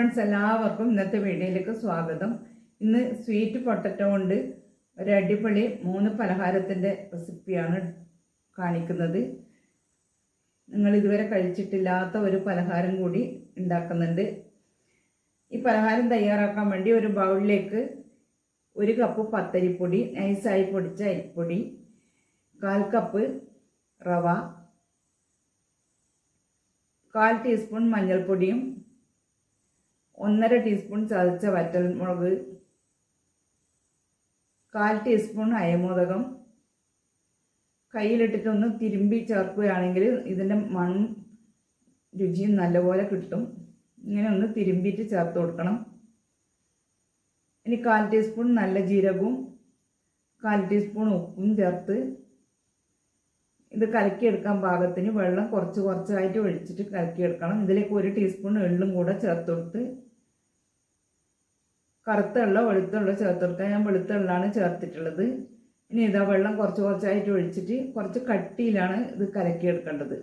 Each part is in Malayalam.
ഫ്രണ്ട്സ് എല്ലാവർക്കും ഇന്നത്തെ വീഡിയോയിലേക്ക് സ്വാഗതം. ഇന്ന് സ്വീറ്റ് പൊട്ടറ്റോ കൊണ്ട് ഒരു അടിപൊളി മൂന്ന് പലഹാരത്തിന്റെ റെസിപ്പിയാണ് കാണിക്കുന്നത്. നിങ്ങൾ ഇതുവരെ കഴിച്ചിട്ടില്ലാത്ത ഒരു പലഹാരം കൂടി ഉണ്ടാക്കുന്നുണ്ട്. ഈ പലഹാരം തയ്യാറാക്കാൻ വേണ്ടി ഒരു ബൗളിലേക്ക് ഒരു കപ്പ് പത്തരിപ്പൊടി നൈസായി പൊടിച്ച അരിപ്പൊടി കാൽ കപ്പ് റവ കാൽ ടീസ്പൂൺ മഞ്ഞൾപ്പൊടിയും ഒന്നര ടീസ്പൂൺ ചതച്ച വറ്റൽമുളക് കാൽ ടീസ്പൂൺ അയമോദകം. കയ്യിലിട്ടിട്ടൊന്ന് തിരുമ്പി ചേർക്കുകയാണെങ്കിൽ ഇതിന്റെ മണും രുചിയും നല്ലപോലെ കിട്ടും. ഇങ്ങനെ ഒന്ന് തിരുമ്പിയിട്ട് ചേർത്ത് കൊടുക്കണം. ഇനി കാൽ ടീസ്പൂൺ നല്ല ജീരകവും കാൽ ടീസ്പൂൺ ഉപ്പും ചേർത്ത് ഇത് കലക്കിയെടുക്കാൻ പാകത്തിന് വെള്ളം കുറച്ച് കുറച്ചായിട്ട് ഒഴിച്ചിട്ട് കലക്കിയെടുക്കണം. ഇതിലേക്ക് ഒരു ടീസ്പൂൺ എള്ളും കൂടെ ചേർത്ത് കൊടുത്ത് കറുത്ത വെള്ളം വെളുത്ത വെള്ളം ചേർത്ത് കൊടുക്കുക ഞാൻ വെളുത്ത വെള്ളമാണ് ചേർത്തിട്ടുള്ളത്. ഇനി ഇതാ വെള്ളം കുറച്ച് കുറച്ചായിട്ട് ഒഴിച്ചിട്ട് കുറച്ച് കട്ടിയിലാണ് ഇത് കലക്കിയെടുക്കേണ്ടത്.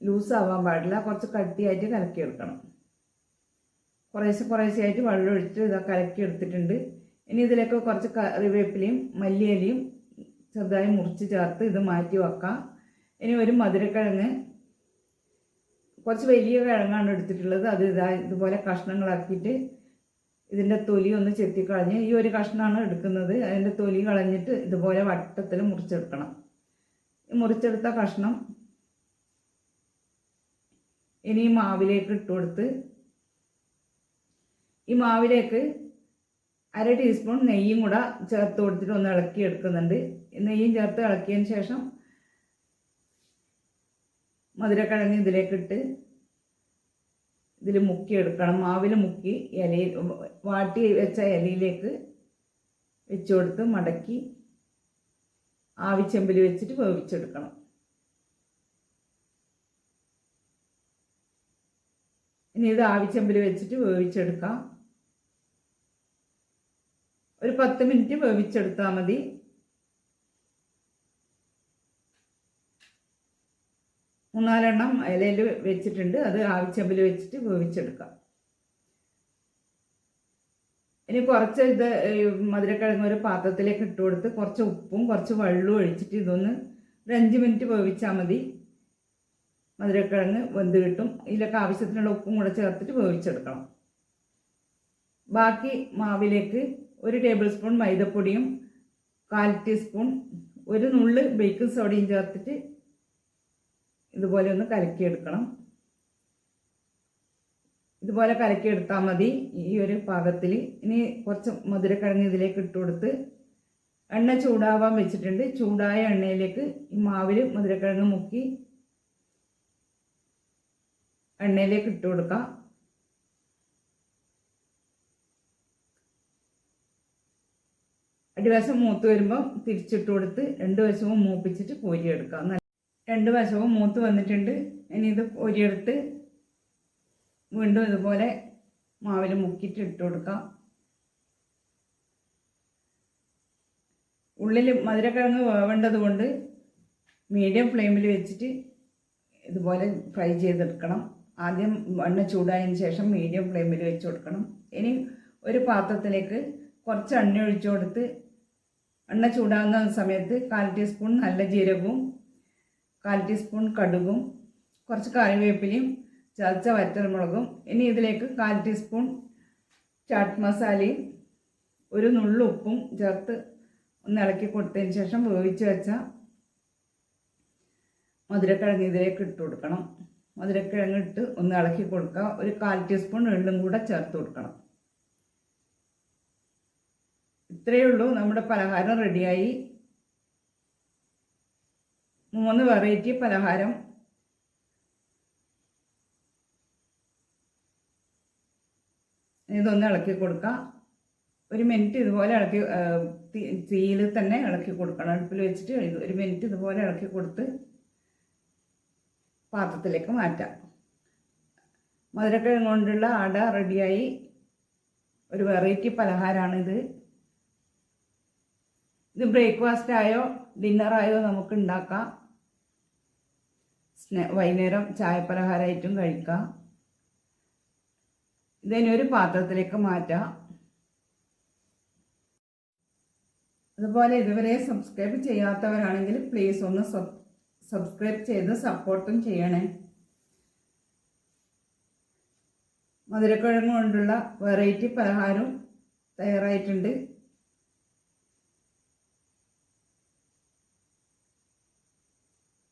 ലൂസ് ആവാൻ പാടില്ല. കുറച്ച് കട്ടിയായിട്ട് കലക്കിയെടുക്കണം. കുറേശ്ശെ കുറേശ്ശെയായിട്ട് വെള്ളം ഒഴിച്ചിട്ട് ഇതാ കലക്കിയെടുത്തിട്ടുണ്ട്. ഇനി ഇതിലേക്ക് കുറച്ച് കറിവേപ്പിലയും മല്ലിയിലയും ചെറുതായി മുറിച്ച് ചേർത്ത് ഇത് മാറ്റി വെക്കാം. ഇനി ഒരു മധുരക്കിഴങ്ങ്. കുറച്ച് വലിയ കിഴങ്ങാണ് എടുത്തിട്ടുള്ളത്. അത് ഇതാ ഇതുപോലെ കഷ്ണങ്ങളാക്കിയിട്ട് ഇതിന്റെ തൊലി ഒന്ന് ചെത്തിക്കളഞ്ഞ് ഈ ഒരു കഷ്ണമാണ് എടുക്കുന്നത്. അതിന്റെ തൊലി കളഞ്ഞിട്ട് ഇതുപോലെ വട്ടത്തിൽ മുറിച്ചെടുക്കണം. മുറിച്ചെടുത്ത കഷ്ണം ഇനി മാവിലേക്ക് ഇട്ട് കൊടുത്ത് ഈ മാവിലേക്ക് അര ടീസ്പൂൺ നെയ്യും കൂടെ ചേർത്ത് കൊടുത്തിട്ട് ഒന്ന് ഇളക്കി എടുക്കുന്നുണ്ട്. നെയ്യും ചേർത്ത് ഇളക്കിയതിന് ശേഷം മധുരക്കിഴങ്ങ് ഇതിലേക്കിട്ട് ഇതിൽ മുക്കിയെടുക്കണം മാവിൽ മുക്കി ഇലയിൽ വാട്ടി വെച്ച ഇലയിലേക്ക് വെച്ച് കൊടുത്ത് മടക്കി ആവിച്ചെമ്പിൽ വെച്ചിട്ട് വേവിച്ചെടുക്കണം. ഇനി ഇത് ആവിച്ചെമ്പിൽ വെച്ചിട്ട് വേവിച്ചെടുക്കാം. ഒരു പത്ത് മിനിറ്റ് വേവിച്ചെടുത്താൽ മതി. മൂന്നാലെണ്ണം ഇലയിൽ വെച്ചിട്ടുണ്ട്. അത് ആവിച്ചമ്പിൽ വെച്ചിട്ട് വേവിച്ചെടുക്കാം. ഇനി കുറച്ച് ഇത് മധുരക്കിഴങ്ങ് ഒരു പാത്രത്തിലേക്ക് ഇട്ട് കൊടുത്ത് കുറച്ച് ഉപ്പും കുറച്ച് വെള്ളവും ഒഴിച്ചിട്ട് ഇതൊന്ന് ഒരു അഞ്ച് മിനിറ്റ് വേവിച്ചാൽ മതി. മധുരക്കിഴങ്ങ് വെന്ത് കിട്ടും. ഇതിലൊക്കെ ആവശ്യത്തിനുള്ള ഉപ്പും കൂടെ ചേർത്തിട്ട് വേവിച്ചെടുക്കണം. ബാക്കി മാവിലേക്ക് ഒരു ടേബിൾ സ്പൂൺ മൈദപ്പൊടിയും കാൽ ടീസ്പൂൺ ഒരു നുള്ള് ബേക്കിംഗ് സോഡയും ചേർത്തിട്ട് ഇതുപോലെ ഒന്ന് കലക്കിയെടുക്കണം. ഇതുപോലെ കലക്കിയെടുത്താൽ മതി ഈ ഒരു പാകത്തിൽ ഇനി കുറച്ച് മധുരക്കിഴങ്ങ് ഇതിലേക്ക് ഇട്ട് കൊടുത്ത് എണ്ണ ചൂടാവാൻ വെച്ചിട്ടുണ്ട്. ചൂടായ എണ്ണയിലേക്ക് ഈ മാവിൽ മധുരക്കിഴങ്ങ് മുക്കി എണ്ണയിലേക്ക് ഇട്ട് കൊടുക്കാം. അടിവശം മൂത്ത് വരുമ്പം തിരിച്ചിട്ട് കൊടുത്ത് രണ്ട് വശവും മൂപ്പിച്ചിട്ട് കോരിയെടുക്കാം. രണ്ട് വശവും മൂത്ത് വന്നിട്ടുണ്ട്. ഇനി ഇത് ഒരിയെടുത്ത് വീണ്ടും ഇതുപോലെ മാവിൽ മുക്കിട്ട് ഇട്ട് കൊടുക്കാം. ഉള്ളിൽ മധുരക്കിഴങ്ങ് വേവേണ്ടത് കൊണ്ട് മീഡിയം ഫ്ലെയിമിൽ വെച്ചിട്ട് ഇതുപോലെ ഫ്രൈ ചെയ്തെടുക്കണം. ആദ്യം എണ്ണ ചൂടായതിന് ശേഷം മീഡിയം ഫ്ലെയിമിൽ വെച്ച് കൊടുക്കണം. ഇനി ഒരു പാത്രത്തിലേക്ക് കുറച്ച് എണ്ണ ഒഴിച്ചു കൊടുത്ത് എണ്ണ ചൂടാകുന്ന സമയത്ത് കാൽ ടീസ്പൂൺ നല്ല ജീരകവും കാൽ ടീസ്പൂൺ കടുകും കുറച്ച് കറിവേപ്പിലയും ചതച്ച വറ്റൽമുളകും ഇനി ഇതിലേക്ക് കാൽ ടീസ്പൂൺ ചാട്ട് മസാലയും ഒരു നുള്ളു ഉപ്പും ചേർത്ത് ഒന്ന് ഇളക്കി കൊടുത്തതിന് ശേഷം വേവിച്ച് വെച്ച മധുരക്കിഴങ്ങ് ഇതിലേക്ക് ഇട്ട് കൊടുക്കണം. മധുരക്കിഴങ്ങ് ഇട്ട് ഒന്ന് ഇളക്കി കൊടുക്കുക. ഒരു കാൽ ടീസ്പൂൺ എള്ളും കൂടെ ചേർത്ത് കൊടുക്കണം. ഇത്രയേ ഉള്ളൂ. നമ്മുടെ പലഹാരം റെഡിയായി. മൂന്ന് വെറൈറ്റി പലഹാരം. ഇതൊന്ന് ഇളക്കി കൊടുക്കാം. ഒരു മിനിറ്റ് ഇതുപോലെ ഇളക്കി തീയിൽ തന്നെ ഇളക്കി കൊടുക്കണം. അടുപ്പിൽ വെച്ചിട്ട് ഒരു മിനിറ്റ് ഇതുപോലെ ഇളക്കി കൊടുത്ത് പാത്രത്തിലേക്ക് മാറ്റാം. മധുരക്കിഴങ്ങ് കൊണ്ടുള്ള അട റെഡിയായി ഒരു വെറൈറ്റി പലഹാരമാണിത് ഇത്. ബ്രേക്ക്ഫാസ്റ്റ് ആയോ ഡിന്നറായോ നമുക്ക് ഉണ്ടാക്കാം. വൈകുന്നേരം ചായപ്പലഹാരമായിട്ടും കഴിക്കാം. ഇതിനെ ഒരു പാത്രത്തിലേക്ക് മാറ്റാം. അതുപോലെ ഇതുവരെ സബ്സ്ക്രൈബ് ചെയ്യാത്തവരാണെങ്കിൽ പ്ലീസ് ഒന്ന് സബ്സ്ക്രൈബ് ചെയ്ത് സപ്പോർട്ടും ചെയ്യണേ. മധുരക്കിഴങ്ങ് കൊണ്ടുള്ള വെറൈറ്റി പലഹാരം തയ്യാറായിട്ടുണ്ട്.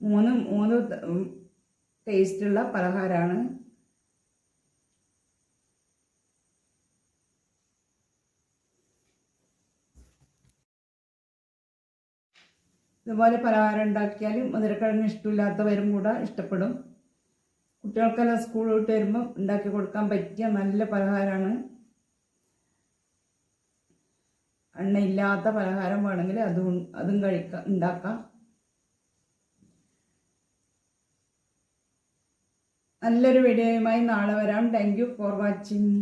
മൂന്ന് മൂന്ന് ടേസ്റ്റുള്ള പലഹാരമാണ് ഇതുപോലെ പലഹാരം ഉണ്ടാക്കിയാൽ മധുരക്കിഴങ്ങ് ഇഷ്ടമില്ലാത്തവരും കൂടെ ഇഷ്ടപ്പെടും. കുട്ടികൾക്കെല്ലാം സ്കൂൾ വിട്ട് വരുമ്പോൾ ഉണ്ടാക്കി കൊടുക്കാൻ പറ്റിയ നല്ല പലഹാരമാണ് എണ്ണയില്ലാത്ത പലഹാരം വേണമെങ്കിൽ അതും അതും കഴിക്കാം ഉണ്ടാക്കാം. നല്ലൊരു വീഡിയോയുമായി നാളെ വരാം. Thank for watching